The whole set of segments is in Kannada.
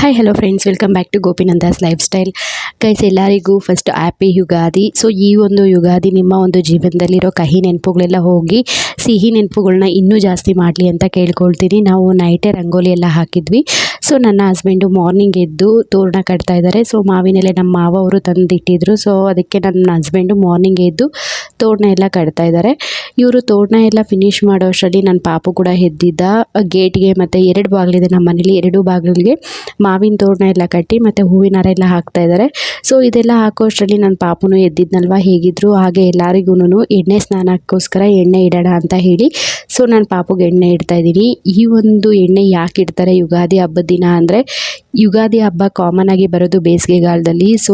Hi hello friends welcome back to Gopinandas lifestyle guys ಎಲ್ಲರಿಗೂ ಫಸ್ಟ್ ಹ್ಯಾಪಿ ಯುಗಾದಿ. ಸೊ ಈ ಒಂದು ಯುಗಾದಿ ನಿಮ್ಮ ಒಂದು ಜೀವನದಲ್ಲಿರೋ ಕಹಿ ನೆನಪುಗಳೆಲ್ಲ ಹೋಗಿ, ಸಿಹಿ ನೆನಪುಗಳನ್ನ ಇನ್ನೂ ಜಾಸ್ತಿ ಮಾಡಲಿ ಅಂತ ಕೇಳ್ಕೊಳ್ತೀನಿ. ನಾವು ನೈಟೇ ರಂಗೋಲಿ ಎಲ್ಲ ಹಾಕಿದ್ವಿ. ಸೊ ನನ್ನ ಹಸ್ಬೆಂಡು ಮಾರ್ನಿಂಗ್ ಎದ್ದು ತೋರಣ ಕಟ್ತಾ ಇದ್ದಾರೆ. ಸೊ ಮಾವಿನೆಲೆ ನಮ್ಮ ಮಾವ ಅವರು ತಂದಿಟ್ಟಿದ್ರು. ಸೊ ಅದಕ್ಕೆ ನನ್ನ ಹಸ್ಬೆಂಡು ಮಾರ್ನಿಂಗ್ ಎದ್ದು ತೋರಣ ಎಲ್ಲ ಕಟ್ತಾ ಇದ್ದಾರೆ. ಇವರು ತೋರಣ ಎಲ್ಲ ಫಿನಿಶ್ ಮಾಡೋ ಅಷ್ಟರಲ್ಲಿ ನನ್ನ ಪಾಪು ಕೂಡ ಎದ್ದಿದ್ದ ಗೇಟ್ಗೆ ಮತ್ತು ಎರಡು ಬಾಗಿಲಿದೆ. ನಮ್ಮ ಮನೇಲಿ ಎರಡು ಬಾಗಿಲಿಗೆ. ಮಾವಿನ ತೋರಣ ಎಲ್ಲ ಕಟ್ಟಿ ಮತ್ತು ಹೂವಿನ ಹಾರ ಎಲ್ಲ ಹಾಕ್ತಾ ಇದ್ದಾರೆ ಸೊ ಇದೆಲ್ಲ ಹಾಕೋ ಅಷ್ಟರಲ್ಲಿ ನನ್ನ ಪಾಪುನು ಎದ್ದಿದ್ನಲ್ವ? ಹೇಗಿದ್ರು ಹಾಗೆ ಎಲ್ಲರಿಗೂ ಎಣ್ಣೆ ಸ್ನಾನಕ್ಕೋಸ್ಕರ ಎಣ್ಣೆ ಇಡೋಣ ಅಂತ ಹೇಳಿ. ಸೊ ನಾನು ಪಾಪುಗೆ ಎಣ್ಣೆ ಇಡ್ತಾ ಇದ್ದೀನಿ. ಈ ಒಂದು ಎಣ್ಣೆ ಯಾಕೆ ಇಡ್ತಾರೆ ಯುಗಾದಿ ಹಬ್ಬದ ದಿನ ಅಂದರೆ, ಯುಗಾದಿ ಹಬ್ಬ ಕಾಮನ್ ಆಗಿ ಬರೋದು ಬೇಸಿಗೆಗಾಲದಲ್ಲಿ. ಸೊ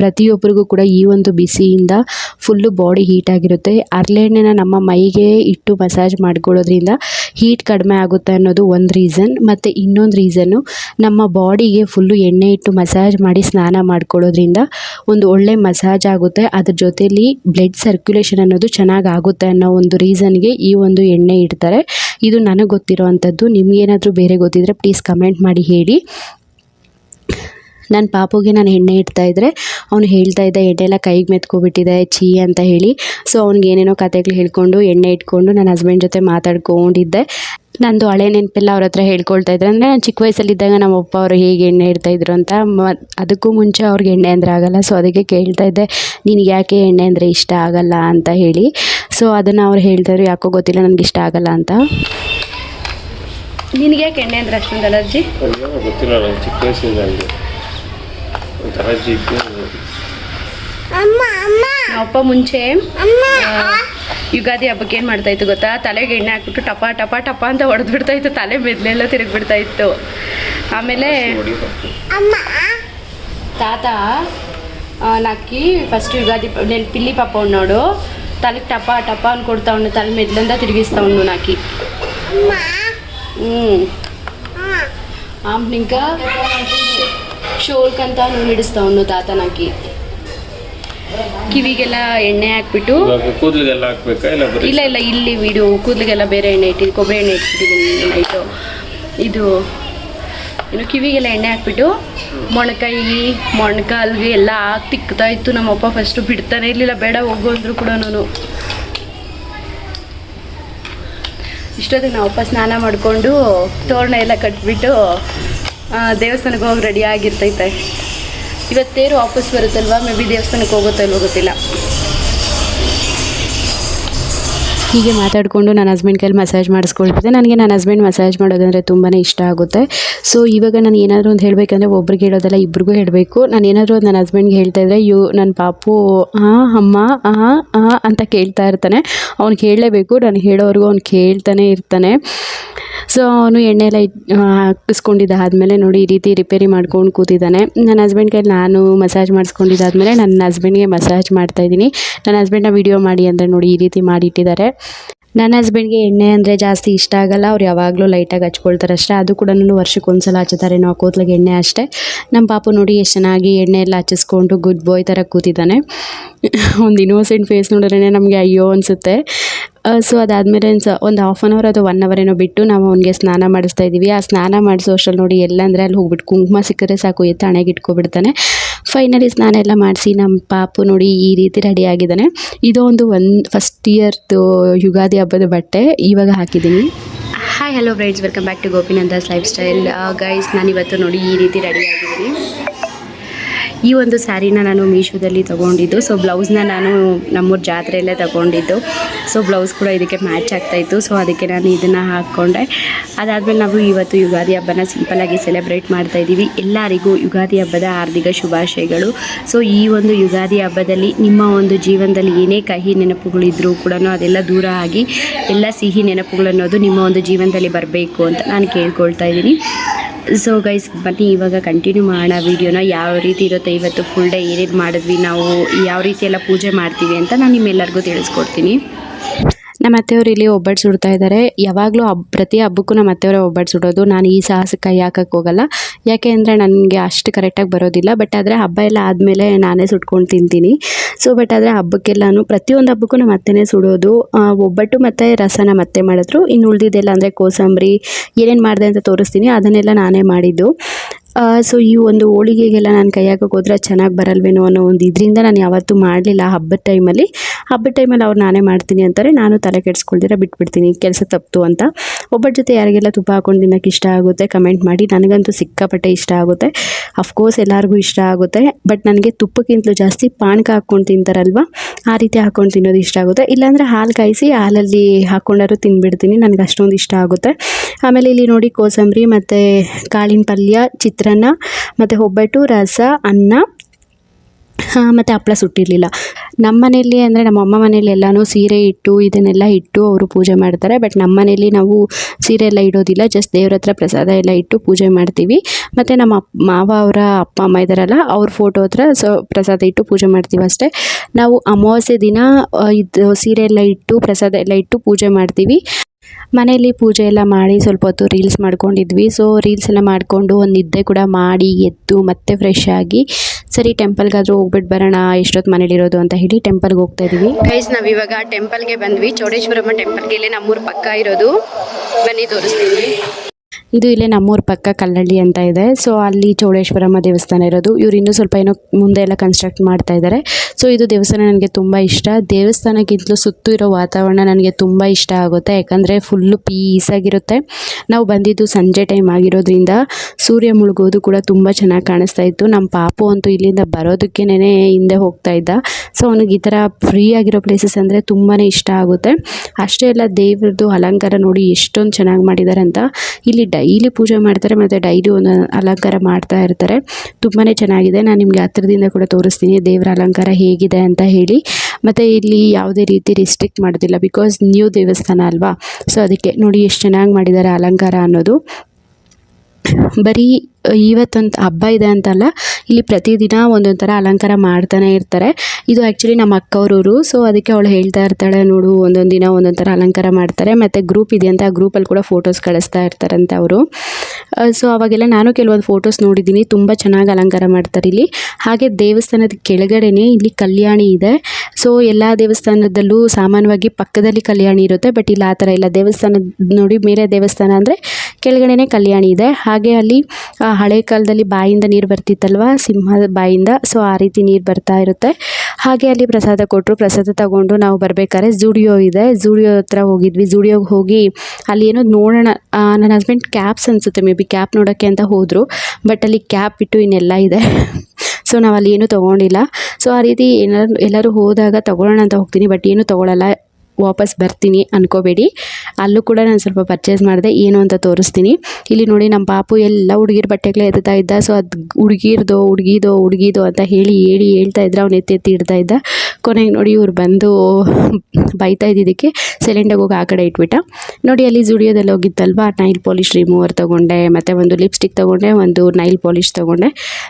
ಪ್ರತಿಯೊಬ್ಬರಿಗೂ ಕೂಡ ಈ ಒಂದು ಬಿಸಿಯಿಂದ ಫುಲ್ಲು ಬಾಡಿ ಹೀಟ್ ಆಗಿರುತ್ತೆ. ಹರಳೆಣ್ಣೆನ ನಮ್ಮ ಮೈಗೆ ಇಟ್ಟು ಮಸಾಜ್ ಮಾಡ್ಕೊಳ್ಳೋದ್ರಿಂದ ಹೀಟ್ ಕಡಿಮೆ ಆಗುತ್ತೆ ಅನ್ನೋದು ಒಂದು ರೀಸನ್ ಮತ್ತು ಇನ್ನೊಂದು ರೀಸನ್ನು ನಮ್ಮ ಬಾಡಿಗೆ ಫುಲ್ಲು ಎಣ್ಣೆ ಇಟ್ಟು ಮಸಾಜ್ ಮಾಡಿ ಸ್ನಾನ ಮಾಡ್ಕೊಳ್ಳೋದ್ರಿಂದ ಒಂದು ಒಳ್ಳೆ ಮಸಾಜ್ ಆಗುತ್ತೆ. ಅದ್ರ ಜೊತೆಲಿ ಬ್ಲಡ್ ಸರ್ಕ್ಯುಲೇಷನ್ ಅನ್ನೋದು ಚೆನ್ನಾಗಿ ಆಗುತ್ತೆ ಅನ್ನೋ ಒಂದು ರೀಸನ್ಗೆ ಈ ಒಂದು ಎಣ್ಣೆ ಇಡ್ತಾರೆ. ಇದು ನನಗೆ ಗೊತ್ತಿರೋವಂಥದ್ದು ನಿಮಗೇನಾದರೂ ಬೇರೆ ಗೊತ್ತಿದ್ದರೆ ಪ್ಲೀಸ್ ಕಮೆಂಟ್ ಮಾಡಿ ಹೇಳಿ. ನನ್ನ ಪಾಪುಗೆ ನಾನು ಎಣ್ಣೆ ಇಡ್ತಾ ಇದ್ದರೆ ಅವನು ಹೇಳ್ತಾ ಇದ್ದ ಎಣ್ಣೆ ಎಲ್ಲ ಕೈಗೆ ಮೆತ್ಕೊಬಿಟ್ಟಿದೆ ಛೀ ಅಂತ ಹೇಳಿ. ಸೊ ಅವ್ನಿಗೆ ಏನೇನೋ ಕತೆಗಳು ಹೇಳ್ಕೊಂಡು ಎಣ್ಣೆ ಇಟ್ಕೊಂಡು ನನ್ನ ಹಸ್ಬೆಂಡ್ ಜೊತೆ ಮಾತಾಡ್ಕೊಂಡಿದ್ದೆ. ನಂದು ಹಳೆ ನೆನಪೆಲ್ಲ ಅವ್ರ ಹತ್ರ ಹೇಳ್ಕೊಳ್ತಾ ಇದ್ದೆ ಅಂದರೆ ನಾನು ಚಿಕ್ಕ ವಯಸ್ಸಲ್ಲಿದ್ದಾಗ ನಮ್ಮ ಅಪ್ಪ ಅವರು ಹೇಗೆ ಎಣ್ಣೆ ಇಡ್ತಾಯಿದ್ರು ಅಂತ ಮ ಅದಕ್ಕೂ ಮುಂಚೆ ಅವ್ರಿಗೆ ಎಣ್ಣೆ ಅಂದರೆ ಆಗಲ್ಲ. ಸೊ ಅದಕ್ಕೆ ಕೇಳ್ತಾ ಇದ್ದೆ ನಿನಗೆ ಯಾಕೆ ಎಣ್ಣೆ ಅಂದರೆ ಇಷ್ಟ ಆಗಲ್ಲ ಅಂತ ಹೇಳಿ. ಸೊ ಅದನ್ನು ಅವ್ರು ಹೇಳ್ತಾರೆ ಯಾಕೋ ಗೊತ್ತಿಲ್ಲ ನನಗೆ ಇಷ್ಟ ಆಗಲ್ಲ ಅಂತ. ನಿನಗೆ ಯಾಕೆ ಎಣ್ಣೆ ಅಂದರೆ ಅಷ್ಟೊಂದು ಅಲರ್ಜಿ? ಅಯ್ಯೋ ಗೊತ್ತಿಲ್ಲ ಚಿಕ್ಕ ವಯಸ್ಸಿಂದ ಒಂಥರ ಜಿಗ್ಗು ಅಪ್ಪ ಮುಂಚೆ ಅಮ್ಮ. ಯುಗಾದಿ ಹಬ್ಬಕ್ಕೆ ಏನು ಮಾಡ್ತಾ ಇತ್ತು ಗೊತ್ತಾ? ತಲೆಗೆ ಎಣ್ಣೆ ಹಾಕ್ಬಿಟ್ಟು ಟಪ ಟಪ ಟಪ ಅಂತ ಹೊಡೆದು ಬಿಡ್ತಾ ಇತ್ತು. ತಲೆ ಮೆದ್ಲೆಲ್ಲ ತಿರುಗಿಬಿಡ್ತಾ ಇತ್ತು. ಆಮೇಲೆ ಅಮ್ಮ. ತಾತ ನಕ್ಕಿ ಫಸ್ಟ್ ಯುಗಾದಿ ಪಿಲ್ಲಿ ಪಾಪ ಅವ್ನು ನೋಡು ತಲೆಗೆ ಟಪ ಟಪ ಅನ್ ಉಣ್ಣು ತಲೆ ಮೆದ್ಲಿಂದ ತಿರುಗಿಸ್ತಾವನು ನಾಕಿ. ಹ್ಞೂ ಆಮ್ನಿಂಕ ಶೋಲ್ಕಂತ ನೂನು ಹಿಡಿಸ್ತಾವನು ತಾತ ನಾಕಿ ಕಿವಿಗೆಲ್ಲ ಎಣ್ಣೆ ಹಾಕ್ಬಿಟ್ಟು. ಇವಾಗ ಕೂದಲಿಗೆಲ್ಲ ಹಾಕ್ಬೇಕಾ ಇಲ್ಲ ಬರೀ ಇಲ್ಲ ಇಲ್ಲ ಇಲ್ಲಿ ವಿಡಿಯೋ ಕೂದಲಿಗೆಲ್ಲ ಬೇರೆ ಎಣ್ಣೆ ಇಟ್ಟಿದ್ದು ಕೊಬ್ಬರಿ ಎಣ್ಣೆ ಇಟ್ಟಿದ್ದೀನಿ ನೈಟು. ಇದು ಇನ್ನು ಕಿವಿಗೆಲ್ಲ ಎಣ್ಣೆ ಹಾಕ್ಬಿಟ್ಟು ಮೊಣಕೈ ಮೊಣಕಾಲ್ಗೆ ಎಲ್ಲ ಹಾಕಿ ತಿಕ್ತಾ ಇತ್ತು. ನಮ್ಮಪ್ಪ ಫಸ್ಟು ಬಿಡ್ತಾನೆ ಇರಲಿಲ್ಲ ಬೇಡ ಹೋಗು ಕೂಡನು ಕೂಡ ನಾನು ಇಷ್ಟೊತ್ತಿಗೆ ನಾವಪ್ಪ ಸ್ನಾನ ಮಾಡಿಕೊಂಡು ತೋರಣ ಎಲ್ಲ ಕಟ್ಬಿಟ್ಟು ದೇವಸ್ಥಾನಕ್ಕೆ ಹೋಗಿ ರೆಡಿ ಆಗಿರ್ತೈತೆ. ಇವತ್ತೇರು ವಾಪಸ್ ಬರುತ್ತಲ್ವಾ? ಮೇ ಬಿ ದೇವಸ್ಥಾನಕ್ಕೆ ಹೋಗುತ್ತಲ್ವ ಗೊತ್ತಿಲ್ಲ. ಹೀಗೆ ಮಾತಾಡಿಕೊಂಡು ನನ್ನ ಹಸ್ಬೆಂಡ್ ಕೈಲಿ ಮಸಾಜ್ ಮಾಡಿಸ್ಕೊಳ್ತಿದ್ದೆ ನನಗೆ ನನ್ನ ಹಸ್ಬೆಂಡ್ ಮಸಾಜ್ ಮಾಡೋದಂದರೆ ತುಂಬಾ ಇಷ್ಟ ಆಗುತ್ತೆ. ಸೊ ಇವಾಗ ನಾನು ಏನಾದರೂ ಒಂದು ಹೇಳಬೇಕಂದ್ರೆ ಒಬ್ರಿಗೆ ಹೇಳೋದಲ್ಲ, ಇಬ್ರಿಗೂ ಹೇಳಬೇಕು. ನಾನು ಏನಾದರೂ ನನ್ನ ಹಸ್ಬೆಂಡ್ಗೆ ಹೇಳ್ತಾ ಇದ್ದರೆ ಯು ನನ್ನ ಪಾಪು ಹಾಂ ಅಮ್ಮ ಹಾಂ ಹಾಂ ಅಂತ ಕೇಳ್ತಾ ಇರ್ತಾನೆ. ಅವ್ನಿಗೆ ಹೇಳಲೇಬೇಕು ನಾನು ಹೇಳೋವರೆಗೂ ಅವ್ನು ಕೇಳ್ತಾನೆ ಇರ್ತಾನೆ. ಸೊ ಅವನು ಎಣ್ಣೆ ಎಲ್ಲ ಹಾಕಿಸ್ಕೊಂಡಿದ್ದಾದಮೇಲೆ ನೋಡಿ, ಈ ರೀತಿ ರಿಪೇರಿ ಮಾಡ್ಕೊಂಡು ಕೂತಿದ್ದಾನೆ. ನನ್ನ ಹಸ್ಬೆಂಡ್ ಕೈಲಿ ನಾನು ಮಸಾಜ್ ಮಾಡಿಸ್ಕೊಂಡಿದ್ದಾದಮೇಲೆ ನನ್ನ ಹಸ್ಬೆಂಡ್ಗೆ ಮಸಾಜ್ ಮಾಡ್ತಾಯಿದ್ದೀನಿ ನನ್ನ ಹಸ್ಬೆಂಡ್ನ ವಿಡಿಯೋ ಮಾಡಿ ಅಂದರೆ ನೋಡಿ, ಈ ರೀತಿ ಮಾಡಿಟ್ಟಿದ್ದಾರೆ. ನನ್ನ ಹಸ್ಬೆಂಡ್ಗೆ ಎಣ್ಣೆ ಅಂದರೆ ಜಾಸ್ತಿ ಇಷ್ಟ ಆಗಲ್ಲ. ಅವ್ರು ಯಾವಾಗಲೂ ಲೈಟಾಗಿ ಹಚ್ಕೊಳ್ತಾರೆ ಅಷ್ಟೇ. ಅದು ಕೂಡ ವರ್ಷಕ್ಕೆ ಒಂದು ಸಲ ಹಚ್ಚುತ್ತಾರೆ. ನಾವು ಕೂದಲಿಗೆ ಎಣ್ಣೆ ಅಷ್ಟೇ. ನಮ್ಮ ಪಾಪು ನೋಡಿ ಎಷ್ಟು ಚೆನ್ನಾಗಿ ಎಣ್ಣೆ ಎಲ್ಲ ಹಚ್ಚಿಸ್ಕೊಂಡು ಗುಡ್ ಬಾಯ್ ಥರ ಕೂತಿದ್ದಾನೆ. ಒಂದು ಇನ್ನೋಸೆಂಟ್ ಫೇಸ್ ನೋಡಿದ್ರೆ ನಮಗೆ ಅಯ್ಯೋ ಅನಿಸುತ್ತೆ. ಸೊ ಅದಾದಮೇಲೆ ಒಂದು ಹಾಫ್ ಆನ್ ಅವರ್ ಅಥವಾ ಒನ್ ಅವರ್ ಏನೋ ಬಿಟ್ಟು ನಾವು ಅವನಿಗೆ ಸ್ನಾನ ಮಾಡಿಸ್ತಾ ಇದ್ದೀವಿ ಆ ಸ್ನಾನ ಮಾಡಿಸೋ ಅಷ್ಟರಲ್ಲಿ ನೋಡಿ ಎಲ್ಲ ಅಂದರೆ ಅಲ್ಲಿ ಹೋಗ್ಬಿಟ್ಟು ಕುಂಕುಮ ಸಿಕ್ಕರೆ ಸಾಕು. ಎತ್ತ ಹಣೆಗೆ ಇಟ್ಕೊಬಿಡ್ತಾನೆ. ಫೈನಲಿ ಸ್ನಾನ ಮಾಡಿಸಿ ನಮ್ಮ ಪಾಪು ನೋಡಿ ಈ ರೀತಿ ರೆಡಿ ಆಗಿದ್ದಾನೆ. ಇದು ಒಂದು ಒಂದು ಫಸ್ಟ್ ಇಯರ್ದು ಯುಗಾದಿ ಹಬ್ಬದ ಬಟ್ಟೆ. ಇವಾಗ ಹಾಕಿದ್ದೀನಿ. Hi hello friends welcome back to Gopinandas lifestyle guys ನಾನಿವತ್ತು ನೋಡಿ ಈ ರೀತಿ ರೆಡಿ ಆಗಿದ್ದೀನಿ. ಈ ಒಂದು ಸ್ಯಾರಿನ ನಾನು ಮೀಶೋದಲ್ಲಿ ತೊಗೊಂಡಿದ್ದು. ಸೊ ಬ್ಲೌಸ್ನ ನಾನು ನಮ್ಮೂರ ಜಾತ್ರೆಯಲ್ಲೇ ತೊಗೊಂಡಿದ್ದು. ಸೊ ಬ್ಲೌಸ್ ಕೂಡ ಇದಕ್ಕೆ ಮ್ಯಾಚ್ ಆಗ್ತಾಯಿತ್ತು ಸೊ ಅದಕ್ಕೆ ನಾನು ಇದನ್ನು ಹಾಕ್ಕೊಂಡೆ. ಅದಾದಮೇಲೆ ನಾವು ಇವತ್ತು ಯುಗಾದಿ ಹಬ್ಬನ ಸಿಂಪಲ್ಲಾಗಿ ಸೆಲೆಬ್ರೇಟ್ ಮಾಡ್ತಾ ಇದ್ದೀವಿ. ಎಲ್ಲರಿಗೂ ಯುಗಾದಿ ಹಬ್ಬದ ಹಾರ್ದಿಕ ಶುಭಾಶಯಗಳು. ಸೊ ಈ ಒಂದು ಯುಗಾದಿ ಹಬ್ಬದಲ್ಲಿ ನಿಮ್ಮ ಒಂದು ಜೀವನದಲ್ಲಿ ಏನೇ ಕಹಿ ನೆನಪುಗಳಿದ್ರೂ ಕೂಡ ಅದೆಲ್ಲ ದೂರ ಆಗಿ, ಎಲ್ಲ ಸಿಹಿ ನೆನಪುಗಳು ಅನ್ನೋದು ನಿಮ್ಮ ಒಂದು ಜೀವನದಲ್ಲಿ ಬರಬೇಕು ಅಂತ ನಾನು ಕೇಳ್ಕೊಳ್ತಾ ಇದ್ದೀನಿ. ಸೊ ಗೈಸ್ ಬನ್ನಿ, ಇವಾಗ ಕಂಟಿನ್ಯೂ ಮಾಡೋಣ ವೀಡಿಯೋನ ಯಾವ ರೀತಿ ಇರುತ್ತೆ ಇವತ್ತು ಫುಲ್ ಡೇ ಏನೇನು ಮಾಡಿದ್ವಿ, ನಾವು ಯಾವ ರೀತಿ ಎಲ್ಲ ಪೂಜೆ ಮಾಡ್ತೀವಿ ಅಂತ ನಾನು ನಿಮ್ಮೆಲ್ಲರಿಗೂ ತಿಳಿಸ್ಕೊಡ್ತೀನಿ. ನಮ್ಮ ಅತ್ತೆಯವರು ಇಲ್ಲಿ ಒಬ್ಬಟ್ಟು ಸುಡ್ತಾ ಇದ್ದಾರೆ. ಯಾವಾಗಲೂ ಹಬ್ಬ ಪ್ರತಿ ಹಬ್ಬಕ್ಕೂ ನಮ್ಮ ಅತ್ತೆಯವರೇ ಒಬ್ಬಟ್ಟು ಸುಡೋದು. ನಾನು ಈ ಸಾಹಸಕ್ಕೆ ಕೈ ಹಾಕಕ್ಕೆ ಹೋಗಲ್ಲ. ಯಾಕೆ ಅಂದರೆ ನನಗೆ ಅಷ್ಟು ಕರೆಕ್ಟಾಗಿ ಬರೋದಿಲ್ಲ. ಬಟ್ ಆದರೆ ಹಬ್ಬ ಎಲ್ಲ ಆದಮೇಲೆ ನಾನೇ ಸುಟ್ಕೊಂಡು ತಿಂತೀನಿ. ಸೊ ಬಟ್ ಆದರೆ ಹಬ್ಬಕ್ಕೆಲ್ಲನೂ ಪ್ರತಿಯೊಂದು ಹಬ್ಬಕ್ಕೂ ನಮ್ಮ ಅತ್ತೆನೇ ಸುಡೋದು. ಒಬ್ಬಟ್ಟು ಮತ್ತು ರಸನ ಮತ್ತೆ ಮಾಡಿದ್ರು. ಇನ್ನು ಉಳಿದಿದ್ದೆಲ್ಲ ಅಂದರೆ ಕೋಸಂಬರಿ, ಏನೇನು ಮಾಡಿದೆ ಅಂತ ತೋರಿಸ್ತೀನಿ. ಅದನ್ನೆಲ್ಲ ನಾನೇ ಮಾಡಿದ್ದು. ಸೊ ಈ ಒಂದು ಹೋಳಿಗೆಗೆಲ್ಲ ನಾನು ಕೈ ಹಾಕೋಕೆ ಹೋದ್ರೆ ಚೆನ್ನಾಗಿ ಬರಲ್ವೇನೋ ಅನ್ನೋ ಒಂದು ಇದರಿಂದ ನಾನು ಯಾವತ್ತೂ ಮಾಡಲಿಲ್ಲ ಹಬ್ಬದ ಟೈಮಲ್ಲಿ ಹಬ್ಬದ ಟೈಮಲ್ಲಿ ಅವ್ರು ನಾನೇ ಮಾಡ್ತೀನಿ ಅಂತಾರೆ. ನಾನು ತಲೆ ಕೆಡಿಸ್ಕೊಳ್ದಿರ ಬಿಟ್ಬಿಡ್ತೀನಿ. ಕೆಲಸ ತಪ್ಪಿತು ಅಂತ. ಒಬ್ಬರ ಜೊತೆ ಯಾರಿಗೆಲ್ಲ ತುಪ್ಪ ಹಾಕೊಂಡು ತಿನ್ನೋಕೆ ಇಷ್ಟ ಆಗುತ್ತೆ ಕಮೆಂಟ್ ಮಾಡಿ. ನನಗಂತೂ ಸಿಕ್ಕಾಪಟ್ಟೆ ಇಷ್ಟ ಆಗುತ್ತೆ. ಅಫ್ಕೋರ್ಸ್ ಎಲ್ಲರಿಗೂ ಇಷ್ಟ ಆಗುತ್ತೆ. ಬಟ್ ನನಗೆ ತುಪ್ಪಕ್ಕಿಂತಲೂ ಜಾಸ್ತಿ ಪಾನಕ ಹಾಕ್ಕೊಂಡು ತಿಂತಾರಲ್ವ? ಆ ರೀತಿ ಹಾಕ್ಕೊಂಡು ತಿನ್ನೋದು ಇಷ್ಟ ಆಗುತ್ತೆ. ಇಲ್ಲಾಂದರೆ ಹಾಲು ಕಾಯಿಸಿ ಹಾಲಲ್ಲಿ ಹಾಕ್ಕೊಂಡಾದ್ರು ತಿನ್ಬಿಡ್ತೀನಿ. ನನಗೆ ಅಷ್ಟೊಂದು ಇಷ್ಟ ಆಗುತ್ತೆ. ಆಮೇಲೆ ಇಲ್ಲಿ ನೋಡಿ ಕೋಸಂಬರಿ ಮತ್ತು ಕಾಳಿನ ಪಲ್ಯ, ಚಿತ್ರಾನ್ನ, ಮತ್ತು ಒಬ್ಬಟ್ಟು, ರಸ, ಅನ್ನ ಮತ್ತು ಹಪ್ಪಳ ಸುಟ್ಟಿರಲಿಲ್ಲ. ನಮ್ಮ ಮನೆಯಲ್ಲಿ ಅಂದರೆ ನಮ್ಮ ಅಮ್ಮ ಮನೇಲಿ ಎಲ್ಲನೂ ಸೀರೆ ಇಟ್ಟು ಇದನ್ನೆಲ್ಲ ಇಟ್ಟು ಅವರು ಪೂಜೆ ಮಾಡ್ತಾರೆ. ಬಟ್ ನಮ್ಮ ಮನೇಲಿ ನಾವು ಸೀರೆ ಎಲ್ಲ ಇಡೋದಿಲ್ಲ ಜಸ್ಟ್ ದೇವ್ರ ಹತ್ರ ಪ್ರಸಾದ ಎಲ್ಲ ಇಟ್ಟು ಪೂಜೆ ಮಾಡ್ತೀವಿ. ಮತ್ತು ನಮ್ಮ ಮಾವ ಅವರ ಅಪ್ಪ, ಅಮ್ಮ ಇದ್ದಾರಲ್ಲ ಅವ್ರ ಫೋಟೋ ಹತ್ರ ಸೊ, ಪ್ರಸಾದ ಇಟ್ಟು ಪೂಜೆ ಮಾಡ್ತೀವಿ ಅಷ್ಟೇ. ನಾವು ಅಮಾವಾಸ್ಯೆ ದಿನ ಇದು ಸೀರೆ ಎಲ್ಲ ಇಟ್ಟು ಪ್ರಸಾದ ಎಲ್ಲ ಇಟ್ಟು ಪೂಜೆ ಮಾಡ್ತೀವಿ. ಮನೆಯಲ್ಲಿ ಪೂಜೆ ಎಲ್ಲ ಮಾಡಿ ಸ್ವಲ್ಪ ಹೊತ್ತು ರೀಲ್ಸ್ ಮಾಡ್ಕೊಂಡಿದ್ವಿ. ಸೊ ರೀಲ್ಸ್ ಎಲ್ಲ ಮಾಡಿಕೊಂಡು ಒಂದು ನಿದ್ದೆ ಕೂಡ ಮಾಡಿ ಎದ್ದು ಮತ್ತೆ ಫ್ರೆಶ್ ಆಗಿ ಸರಿ ಟೆಂಪಲ್ಗಾದರೂ ಹೋಗ್ಬಿಟ್ಟು ಬರೋಣ ಎಷ್ಟೊತ್ತು ಮನೇಲಿರೋದು ಅಂತ ಹೇಳಿ ಟೆಂಪಲ್ಗೆ ಹೋಗ್ತಾ ಇದ್ವಿ. ಗೈಸ್ ನಾವು ಇವಾಗ ಟೆಂಪಲ್ಗೆ ಬಂದ್ವಿ. ಚೌಡೇಶ್ವರಮ್ಮ ಟೆಂಪಲ್ಗೆ ಇಲ್ಲೇ ನಮ್ಮೂರ ಪಕ್ಕ ಇರೋದು. ಬನ್ನಿ ತೋರಿಸ್ತೀನಿ. ಇದು ಇಲ್ಲೇ ನಮ್ಮೂರ ಪಕ್ಕ ಕಲ್ಲಳ್ಳಿ ಅಂತ ಇದೆ. ಸೊ ಅಲ್ಲಿ ಚೌಡೇಶ್ವರಮ್ಮ ದೇವಸ್ಥಾನ ಇರೋದು. ಇವ್ರು ಇನ್ನೂ ಸ್ವಲ್ಪ ಏನೋ ಮುಂದೆ ಎಲ್ಲ ಕನ್ಸ್ಟ್ರಕ್ಟ್ ಮಾಡ್ತಾ ಇದ್ದಾರೆ ಸೊ ಇದು ದೇವಸ್ಥಾನ ನನಗೆ ತುಂಬ ಇಷ್ಟ. ದೇವಸ್ಥಾನಕ್ಕಿಂತಲೂ ಸುತ್ತು ಇರೋ ವಾತಾವರಣ ನನಗೆ ತುಂಬ ಇಷ್ಟ ಆಗುತ್ತೆ. ಯಾಕಂದರೆ ಫುಲ್ಲು ಪೀಸಾಗಿರುತ್ತೆ ನಾವು ಬಂದಿದ್ದು ಸಂಜೆ ಟೈಮ್ ಆಗಿರೋದ್ರಿಂದ ಸೂರ್ಯ ಮುಳುಗೋದು ಕೂಡ ತುಂಬ ಚೆನ್ನಾಗಿ ಕಾಣಿಸ್ತಾ ಇತ್ತು. ನಮ್ಮ ಪಾಪು ಅಂತೂ ಇಲ್ಲಿಂದ ಬರೋದಕ್ಕೇನೆ ಹಿಂದೆ ಹೋಗ್ತಾ ಇದ್ದ. ಸೊ ಅವನಿಗೆ ಈ ಥರ ಫ್ರೀ ಆಗಿರೋ ಪ್ಲೇಸಸ್ ಅಂದರೆ ತುಂಬಾ ಇಷ್ಟ ಆಗುತ್ತೆ. ಅಷ್ಟೇ ಅಲ್ಲ ದೇವ್ರದ್ದು ಅಲಂಕಾರ ನೋಡಿ ಎಷ್ಟೊಂದು ಚೆನ್ನಾಗಿ ಮಾಡಿದ್ದಾರೆ ಅಂತ. ಇಲ್ಲಿ ಡೈಲಿ ಪೂಜೆ ಮಾಡ್ತಾರೆ ಮತ್ತು ಡೈಲಿ ಒಂದು ಅಲಂಕಾರ ಮಾಡ್ತಾ ಇರ್ತಾರೆ. ತುಂಬಾ ಚೆನ್ನಾಗಿದೆ. ನಾನು ನಿಮಗೆ ಹತ್ತಿರದಿಂದ ಕೂಡ ತೋರಿಸ್ತೀನಿ ದೇವರ ಅಲಂಕಾರ ಹೇಗಿದೆ ಅಂತ ಹೇಳಿ. ಮತ್ತು ಇಲ್ಲಿ ಯಾವುದೇ ರೀತಿ ರಿಸ್ಟ್ರಿಕ್ಟ್ ಮಾಡೋದಿಲ್ಲ ಬಿಕಾಸ್ ನ್ಯೂ ದೇವಸ್ಥಾನ ಅಲ್ವಾ? ಸೊ ಅದಕ್ಕೆ ನೋಡಿ ಎಷ್ಟು ಚೆನ್ನಾಗಿ ಮಾಡಿದ್ದಾರೆ ಅಲಂಕಾರ ಅನ್ನೋದು. ಬರೀ ಇವತ್ತೊಂದು ಹಬ್ಬ ಇದೆ ಅಂತಲ್ಲ, ಇಲ್ಲಿ ಪ್ರತಿದಿನ ಒಂದೊಂದು ಥರ ಅಲಂಕಾರ ಮಾಡ್ತಾನೆ ಇರ್ತಾರೆ. ಇದು ಆ್ಯಕ್ಚುಲಿ ನಮ್ಮ ಅಕ್ಕವ್ರೂರು ಸೊ ಅದಕ್ಕೆ ಅವಳು ಹೇಳ್ತಾ ಇರ್ತಾಳೆ, ನೋಡು, ಒಂದೊಂದು ದಿನ ಒಂದೊಂದು ಥರ ಅಲಂಕಾರ ಮಾಡ್ತಾರೆ. ಮತ್ತು ಗ್ರೂಪ್ ಇದೆ ಅಂತ, ಆ ಗ್ರೂಪಲ್ಲಿ ಕೂಡ ಫೋಟೋಸ್ ಕಳಿಸ್ತಾ ಇರ್ತಾರಂತೆ ಅವರು. ಸೊ ಅವಾಗೆಲ್ಲ ನಾನು ಕೆಲವೊಂದು ಫೋಟೋಸ್ ನೋಡಿದ್ದೀನಿ, ತುಂಬ ಚೆನ್ನಾಗಿ ಅಲಂಕಾರ ಮಾಡ್ತಾರೆ ಇಲ್ಲಿ. ಹಾಗೆ ದೇವಸ್ಥಾನದ ಕೆಳಗಡೆನೇ ಇಲ್ಲಿ ಕಲ್ಯಾಣಿ ಇದೆ. ಸೊ ಎಲ್ಲ ದೇವಸ್ಥಾನದಲ್ಲೂ ಸಾಮಾನ್ಯವಾಗಿ ಪಕ್ಕದಲ್ಲಿ ಕಲ್ಯಾಣಿ ಇರುತ್ತೆ ಬಟ್ ಇಲ್ಲಿ ಆ ಥರ ಇಲ್ಲ. ದೇವಸ್ಥಾನದ ನೋಡಿ ಮೇಲೆ ದೇವಸ್ಥಾನ ಅಂದರೆ ಕೆಳಗಡೆನೇ ಕಲ್ಯಾಣಿ ಇದೆ. ಹಾಗೆ ಅಲ್ಲಿ ಹಳೆ ಕಾಲದಲ್ಲಿ ಬಾಯಿಂದ ನೀರು ಬರ್ತಿತ್ತಲ್ವ? ಸಿಂಹದ ಬಾಯಿಂದ. ಸೊ ಆ ರೀತಿ ನೀರು ಬರ್ತಾ ಇರುತ್ತೆ. ಹಾಗೆ ಅಲ್ಲಿ ಪ್ರಸಾದ ಕೊಟ್ಟರು ಪ್ರಸಾದ ತಗೊಂಡು ನಾವು ಬರಬೇಕಾದ್ರೆ ಜುಡಿಯೋ ಇದೆ. ಜುಡಿಯೋ ಹತ್ರ ಹೋಗಿದ್ವಿ. ಜುಡಿಯೋಗೆ ಹೋಗಿ ಅಲ್ಲಿ ಏನೋ ನೋಡೋಣ ನನ್ನ ಹಸ್ಬೆಂಡ್ ಕ್ಯಾಪ್ಸ್ ಅನಿಸುತ್ತೆ ಮೇ ಬಿ ಕ್ಯಾಪ್ ನೋಡೋಕ್ಕೆ ಅಂತ ಹೋದರು. ಬಟ್ ಅಲ್ಲಿ ಕ್ಯಾಪ್ ಬಿಟ್ಟು ಇನ್ನೆಲ್ಲ ಇದೆ. ಸೊ ನಾವು ಅಲ್ಲಿ ಏನೂ ತೊಗೊಂಡಿಲ್ಲ. ಸೊ ಆ ರೀತಿ ಏನಾದ್ರು, ಎಲ್ಲರೂ ಹೋದಾಗ ತೊಗೊಳ್ಳೋಣ ಅಂತ ಹೋಗ್ತೀನಿ. ಬಟ್ ಏನೂ ತೊಗೊಳಲ್ಲ. ವಾಪಸ್ ಬರ್ತೀನಿ ಅನ್ಕೋಬೇಡಿ. ಅಲ್ಲೂ ಕೂಡ ನಾನು ಸ್ವಲ್ಪ ಪರ್ಚೇಸ್ ಮಾಡಿದೆ, ಏನು ಅಂತ ತೋರಿಸ್ತೀನಿ. ಇಲ್ಲಿ ನೋಡಿ ನಮ್ಮ ಪಾಪು ಎಲ್ಲ ಹುಡುಗಿರ ಬಟ್ಟೆಗಳೇ ಎತ್ತಾ ಇದ್ದ. ಸೊ ಅದು ಹುಡುಗಿರ್ದು, ಹುಡುಗಿದೋ ಹುಡುಗಿದೋ ಅಂತ ಹೇಳಿ ಹೇಳಿ ಹೇಳ್ತಾ ಇದ್ರೆ ಅವ್ನು ಎತ್ತಿ ಎತ್ತಿ ಇಡ್ತಾ ಇದ್ದ. ಕೊನೆಗೆ ನೋಡಿ ಇವ್ರು ಬಂದು ಬೈತಾ ಇದ್ದಿದ್ದಕ್ಕೆ ಸಿಲಿಂಡರ್ಗೆ ಹೋಗಿ ಆ ಕಡೆ ಇಟ್ಬಿಟ್ಟ. ನೋಡಿ ಅಲ್ಲಿ ಜುಡಿಯೋದಲ್ಲಿ ಹೋಗಿತ್ತಲ್ವ ನೈಲ್ ಪಾಲಿಷ್ ರಿಮೂವರ್ ತೊಗೊಂಡೆ, ಮತ್ತು ಒಂದು ಲಿಪ್ಸ್ಟಿಕ್ ತೊಗೊಂಡೆ, ಒಂದು ನೈಲ್ ಪಾಲಿಷ್ ತೊಗೊಂಡೆ.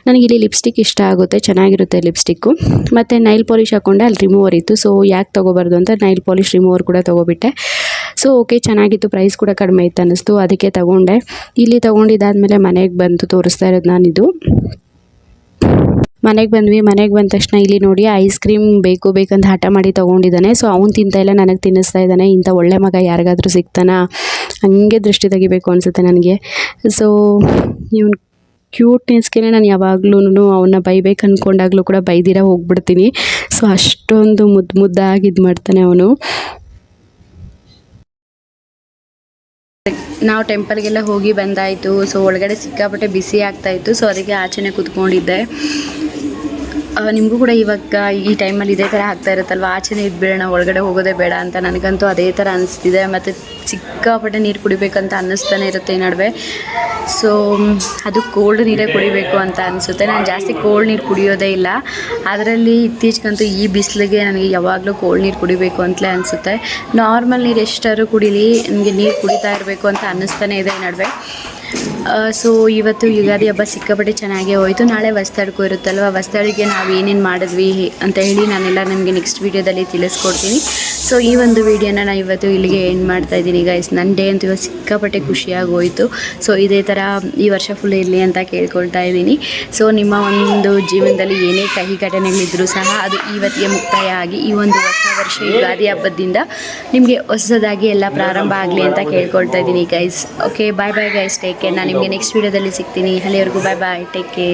ನನಗೆ ಇಲ್ಲಿ ಲಿಪ್ಸ್ಟಿಕ್ ಇಷ್ಟ ಆಗುತ್ತೆ, ಚೆನ್ನಾಗಿರುತ್ತೆ ಲಿಪ್ಸ್ಟಿಕ್ಕು ಮತ್ತು ನೈಲ್ ಪಾಲಿಷ್ ಹಾಕ್ಕೊಂಡೆ ಅಲ್ಲಿ ರಿಮೂವರ್ ಇತ್ತು. ಸೊ ಯಾಕೆ ತೊಗೋಬಾರ್ದು ಅಂತ ನೈಲ್ ಪಾಲಿಷ್ ರಿಮೂವರ್ ಕೂಡ ತೊಗೊಬಿಟ್ಟೆ. ಸೊ ಓಕೆ ಚೆನ್ನಾಗಿತ್ತು ಪ್ರೈಸ್ ಕೂಡ ಕಡಿಮೆ ಇತ್ತು ಅನ್ನಿಸ್ತು, ಅದಕ್ಕೆ ತೊಗೊಂಡೆ. ಇಲ್ಲಿ ತೊಗೊಂಡಿದ್ದಾದಮೇಲೆ ಮನೆಗೆ ಬಂದು ತೋರಿಸ್ತಾ ಇರೋದು ನಾನಿದು. ಮನೆಗೆ ಬಂದ್ವಿ, ಮನೆಗೆ ಬಂದ ತಕ್ಷಣ ಇಲ್ಲಿ ನೋಡಿ ಐಸ್ ಕ್ರೀಮ್ ಬೇಕು ಬೇಕಂತ ಹಠ ಮಾಡಿ ತೊಗೊಂಡಿದ್ದಾನೆ. ಸೊ ಅವ್ನು ತಿಂತಾ ಇಲ್ಲ, ನನಗೆ ತಿನ್ನಿಸ್ತಾ ಇದ್ದಾನೆ. ಇಂಥ ಒಳ್ಳೆ ಮಗ ಯಾರಿಗಾದರೂ ಸಿಗ್ತಾನ? ಹಂಗೆ ದೃಷ್ಟಿ ತೆಗಿಬೇಕು ಅನಿಸುತ್ತೆ ನನಗೆ. ಸೊ ಇವನು ಕ್ಯೂಟ್ನೆಸ್ಗೆ ನಾನು ಯಾವಾಗ್ಲೂ ಅವನ್ನ ಬೈಬೇಕು ಅಂದ್ಕೊಂಡಾಗಲೂ ಕೂಡ ಬೈದಿರ ಹೋಗ್ಬಿಡ್ತೀನಿ. ಸೊ ಅಷ್ಟೊಂದು ಮುದ್ದು ಮುದ್ದಾಗಿ ಇದು ಮಾಡ್ತಾನೆ ಅವನು. ನಾವು ಟೆಂಪಲ್ಗೆಲ್ಲ ಹೋಗಿ ಬಂದಾಯಿತು. ಸೊ ಒಳಗಡೆ ಸಿಕ್ಕಾಪಟ್ಟೆ ಬಿಸಿ ಆಗ್ತಾಯಿತ್ತು ಸೊ ಅದಕ್ಕೆ ಆಚೆನೆ ಕೂತ್ಕೊಂಡಿದ್ದೆ. ನಿಮಗೂ ಕೂಡ ಇವಾಗ ಈ ಟೈಮಲ್ಲಿ ಇದೇ ಥರ ಆಗ್ತಾ ಇರುತ್ತಲ್ವ? ಆಚೆನೇ ಇದ್ಬಿಡೋಣ, ಒಳಗಡೆ ಹೋಗೋದೇ ಬೇಡ ಅಂತ ನನಗಂತೂ ಅದೇ ಥರ ಅನಿಸ್ತಿದೆ. ಮತ್ತು ಸಿಕ್ಕಾಪಟ್ಟೆ ನೀರು ಕುಡಿಬೇಕಂತ ಅನ್ನಿಸ್ತಾನೆ ಇರುತ್ತೆ ಈ ನಡುವೆ. ಸೊ ಅದು ಕೋಲ್ಡ್ ನೀರೇ ಕುಡಿಬೇಕು ಅಂತ ಅನಿಸುತ್ತೆ. ನಾನು ಜಾಸ್ತಿ ಕೋಲ್ಡ್ ನೀರು ಕುಡಿಯೋದೇ ಇಲ್ಲ. ಅದರಲ್ಲಿ ಇತ್ತೀಚೆಗಂತೂ ಈ ಬಿಸಿಲಿಗೆ ನನಗೆ ಯಾವಾಗಲೂ ಕೋಲ್ಡ್ ನೀರು ಕುಡಿಬೇಕು ಅಂತಲೇ ಅನಿಸುತ್ತೆ. ನಾರ್ಮಲ್ ನೀರು ಎಷ್ಟಾದ್ರೂ ಕುಡೀಲಿ ನನಗೆ ನೀರು ಕುಡಿತಾ ಇರಬೇಕು ಅಂತ ಅನ್ನಿಸ್ತಾನೆ ಇದೆ ಈ ನಡುವೆ. ಸೊ ಇವತ್ತು ಯುಗಾದಿ ಹಬ್ಬ ಸಿಕ್ಕಾಪಟ್ಟೆ ಚೆನ್ನಾಗೇ ಹೋಯಿತು. ನಾಳೆ ವಸ್ತಾಡ್ಕೋ ಇರುತ್ತಲ್ವ? ಹೊಸ್ತಾಡಿಗೆ ನಾವು ಏನೇನು ಮಾಡಿದ್ವಿ ಅಂತ ಹೇಳಿ ನಾನೆಲ್ಲ ನಿಮಗೆ ನೆಕ್ಸ್ಟ್ ವೀಡಿಯೋದಲ್ಲಿ ತಿಳಿಸ್ಕೊಡ್ತೀನಿ. ಸೊ ಈ ಒಂದು ವಿಡಿಯೋನ ನಾನು ಇವತ್ತು ಇಲ್ಲಿಗೆ ಎಂಡ್ ಮಾಡ್ತಾ ಇದ್ದೀನಿ ಗೈಸ್ ನನ್ನ ಡೇ ಅಂತೂ ಇವತ್ತು ಸಿಕ್ಕಾಪಟ್ಟೆ ಖುಷಿಯಾಗಿ ಹೋಯಿತು ಸೊ ಇದೇ ಥರ ಈ ವರ್ಷ ಫುಲ್ ಇರಲಿ ಅಂತ ಕೇಳ್ಕೊಳ್ತಾ ಇದ್ದೀನಿ. ಸೊ ನಿಮ್ಮ ಒಂದು ಜೀವನದಲ್ಲಿ ಏನೇ ಕಹಿ ಘಟನೆಗಳಿದ್ದರೂ ಸಹ ಅದು ಇವತ್ತಿಗೆ ಮುಕ್ತಾಯ ಆಗಿ, ಈ ಒಂದು ಹೊಸ ವರ್ಷ, ಯುಗಾದಿ ಹಬ್ಬದಿಂದ ನಿಮಗೆ ಹೊಸದಾಗಿ ಎಲ್ಲ ಪ್ರಾರಂಭ ಆಗಲಿ ಅಂತ ಕೇಳ್ಕೊಳ್ತಾ ಇದ್ದೀನಿ guys okay bye bye guys take care ನಾನು ನಿಮಗೆ ನೆಕ್ಸ್ಟ್ ವೀಡಿಯೋದಲ್ಲಿ ಸಿಗ್ತೀನಿ. ಅಲ್ಲಿವರೆಗೂ ಬಾಯ್ ಬಾಯ್ ಟೇಕ್ ಕೇರ್